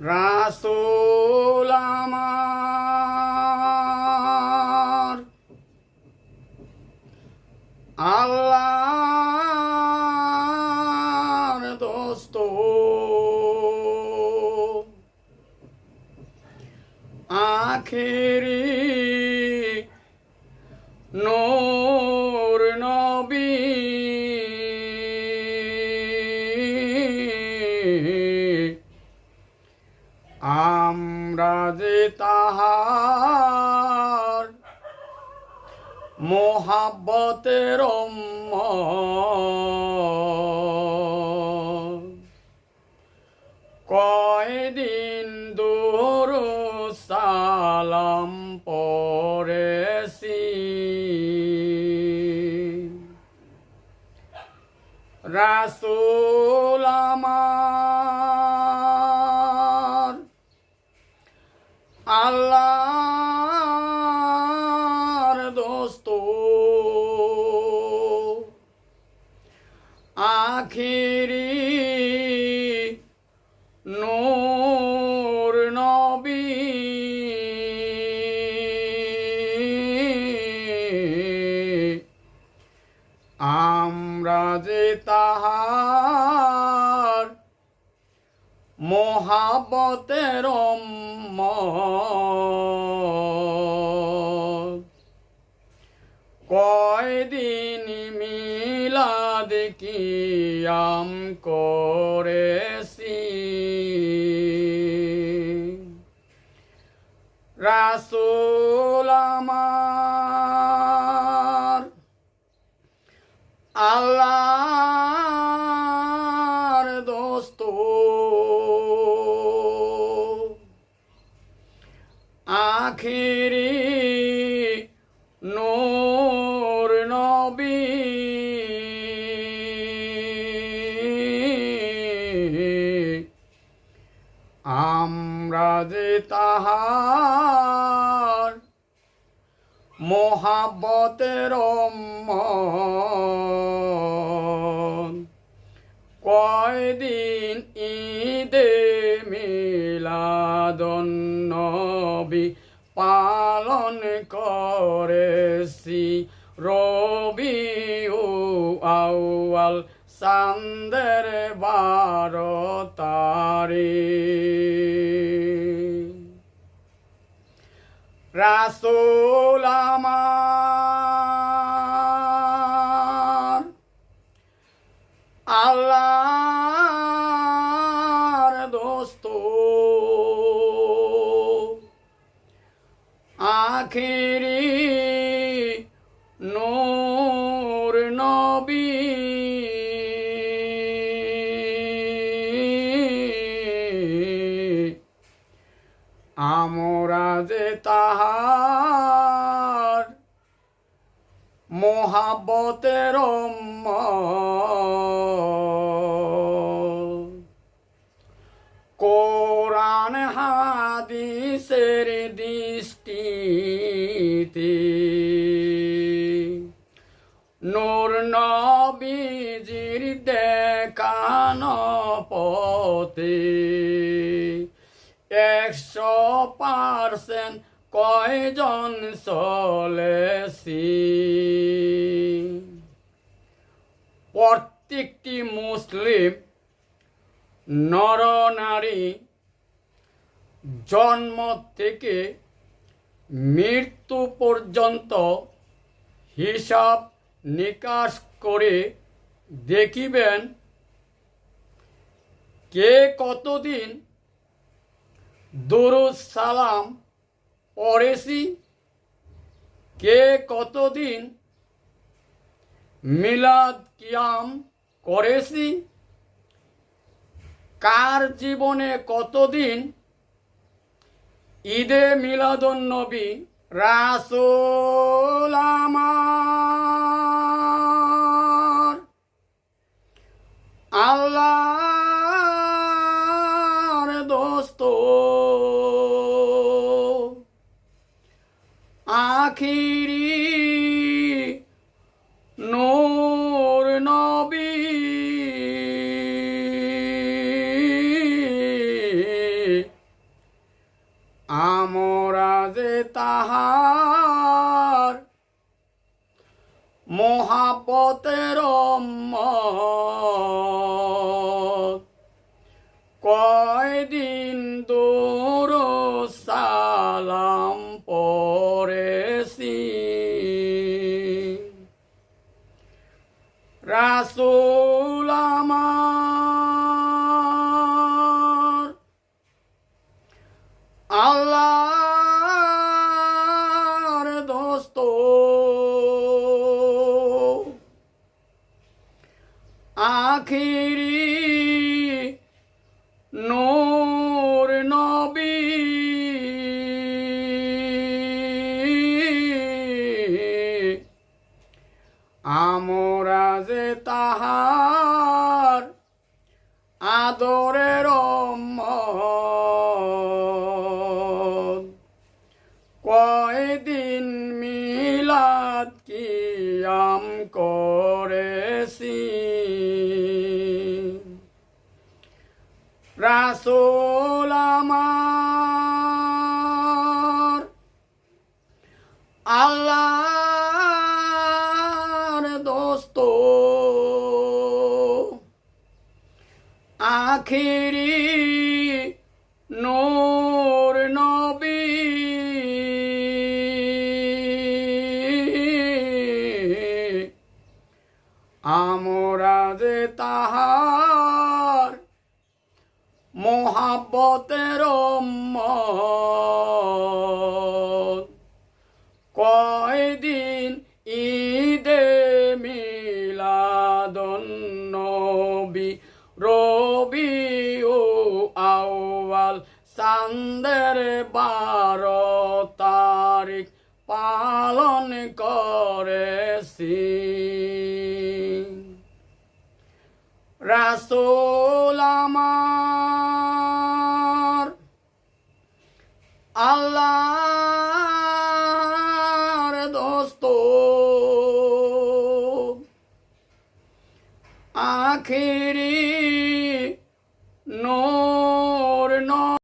রাসূল আমার। আল্লাহর দোস্ত। আখেরি নূর নবী আমরা যে তাহার। মোহাব্বতের কয়দিন দূর সালাম পরেছি রাসূল আল্লাহর দোস্ত। আখিরি নূর নবী। আমরা যে তাহার মোহাবতের কয়দিন মিলাদ কিয়াম করেছি। রাসূল আমার আল্লাহর নবী। আমরা যে তাহার মোহাব্বতের কয়দিন ঈদে মিলাদন নবী পালন করেছি। রবি আউয়াল চান্দের বারো তারিখ রাসূল আমার আল্লাহর দোস্ত আখিরি আমরা যে তাহার মোহাবতের কোরআন হাদিসের দৃষ্টিতে নূর নবীজির দেখানো পথে একশো পার্সেন্ট কয়জন চলেছি? প্রত্যেকটি মুসলিম নরনারী জন্ম থেকে মৃত্যু পর্যন্ত হিসাব নিকাশ করে দেখিবেন কে কতদিন দরুদ সালাম পড়েছি। কে কতদিন মিলাদ কিয়াম করেছি? কার জীবনে কতদিন ঈদে মিলাদুন নবী রাসূল আমার? আল্লাহর আখিরি নূর নবী। আমরা যে তাহার মহাপতের কয়দিন রাসুল আমার। আল্লাহর দোস্ত। আখিরি আমরা যে তাহার আদরের। কয়দিন মিলাদ কিয়াম করেছি রাসুল আমার আল্লাহর আখিরি নূর নবী। আমরা যে তাহার মহাব্বতের চান্দের বারো তারিখ পালন করেছি। রাসুল আমার আল্লাহর